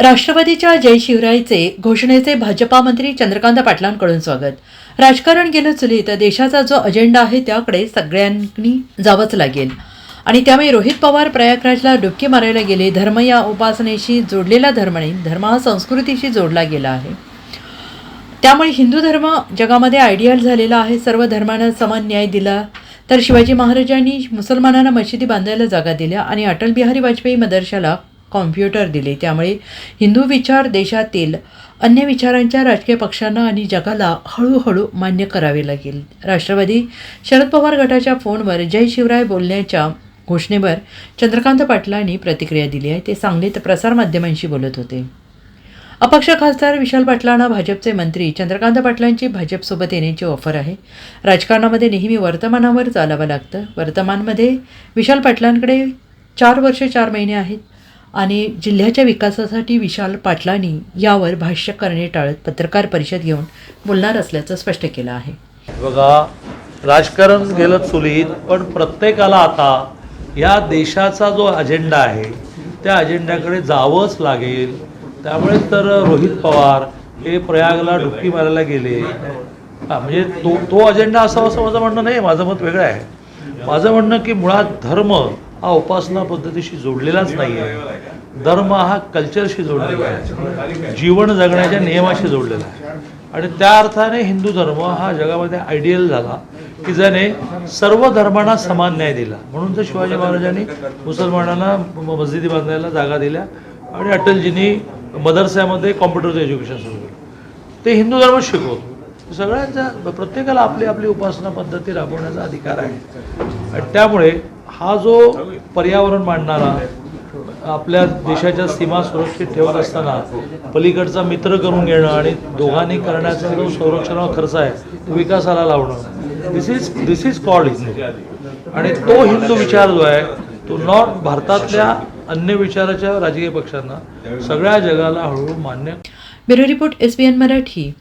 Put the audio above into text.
राष्ट्रवादीच्या जय शिवरायचे घोषणेचे भाजपा मंत्री चंद्रकांत पाटलांकडून स्वागत. राजकारण गेलं चुलीत देशाचा जो अजेंडा आहे त्याकडे सगळ्यांनी जावंच लागेल. आणि त्यामुळे रोहित पवार प्रयागराजला डुबकी मारायला गेले धर्म या उपासनेशी जोडलेला धर्म नाही धर्म हा संस्कृतीशी जोडला गेला आहे. त्यामुळे हिंदू धर्म जगामध्ये आयडियल झालेला आहे सर्व धर्मांना समान न्याय दिला. तर शिवाजी महाराजांनी मुसलमानांना मशिदी बांधायला जागा दिल्या आणि अटल बिहारी वाजपेयी मदरशाला कॉम्प्युटर दिले. त्यामुळे हिंदू विचार देशातील अन्य विचारांच्या राजकीय पक्षांना आणि जगाला हळूहळू मान्य करावे लागेल. राष्ट्रवादी शरद पवार गटाच्या फोनवर जय शिवराय बोलण्याच्या घोषणेवर चंद्रकांत पाटलांनी प्रतिक्रिया दिली आहे. ते सांगलीत प्रसारमाध्यमांशी बोलत होते. अपक्ष खासदार विशाल पाटलांना भाजपचे मंत्री चंद्रकांत पाटलांची भाजपसोबत येण्याची ऑफर आहे. राजकारणामध्ये नेहमी वर्तमानावर चालावं लागतं. वर्तमानमध्ये विशाल पाटलांकडे चार वर्ष चार महिने आहेत. आणि जिल्ह्याच्या विकासासाठी विशाल पाटलांनी यावर भाष्य करणे टाळत पत्रकार परिषद घेऊन बोलणार असल्याचं स्पष्ट केलं आहे. बघा राजकारण गेलं चुलीत पण प्रत्येकाला आता या देशाचा जो अजेंडा आहे त्या अजेंड्याकडे जावंच लागेल. त्यामुळे तर रोहित पवार हे प्रयागला डुबकी मारायला गेले. हा म्हणजे तो तो अजेंडा असावा असं माझं म्हणणं नाही माझं मत वेगळं आहे. माझं म्हणणं की मुळात धर्म हा उपासना पद्धतीशी जोडलेलाच नाही आहे धर्म हा कल्चरशी जोडलेला आहे. जीवन जगण्याच्या नियमाशी जोडलेला आहे. आणि त्या अर्थाने हिंदू धर्म हा जगामध्ये आयडियल झाला की ज्याने सर्व धर्मांना समान न्याय दिला. म्हणून तर शिवाजी महाराजांनी मुसलमानांना मस्जिदी बांधायला जागा दिल्या आणि अटलजींनी मदरस्यामध्ये कॉम्प्युटरचं एज्युकेशन सुरू केलं. ते हिंदू धर्म शिकवतो. सगळ्यांचा प्रत्येकाला आपली आपली उपासना पद्धती राबवण्याचा अधिकार आहे. आणि त्यामुळे हा जो पर्यावरण मांडणारा आपल्या देशाच्या सीमा सुरक्षित ठेवत असताना पलीकडचा मित्र करून घेणं आणि दोघांनी करण्याचा जो संरक्षणावर खर्च आहे तो विकासाला लावणं. This is this is called Hindu आणि तो हिंदू विचार जो आहे तो नॉट भारतातल्या अन्य विचाराच्या राजकीय पक्षांना सगळ्या जगाला हळूहळू मान्य bureau report S N Marathi.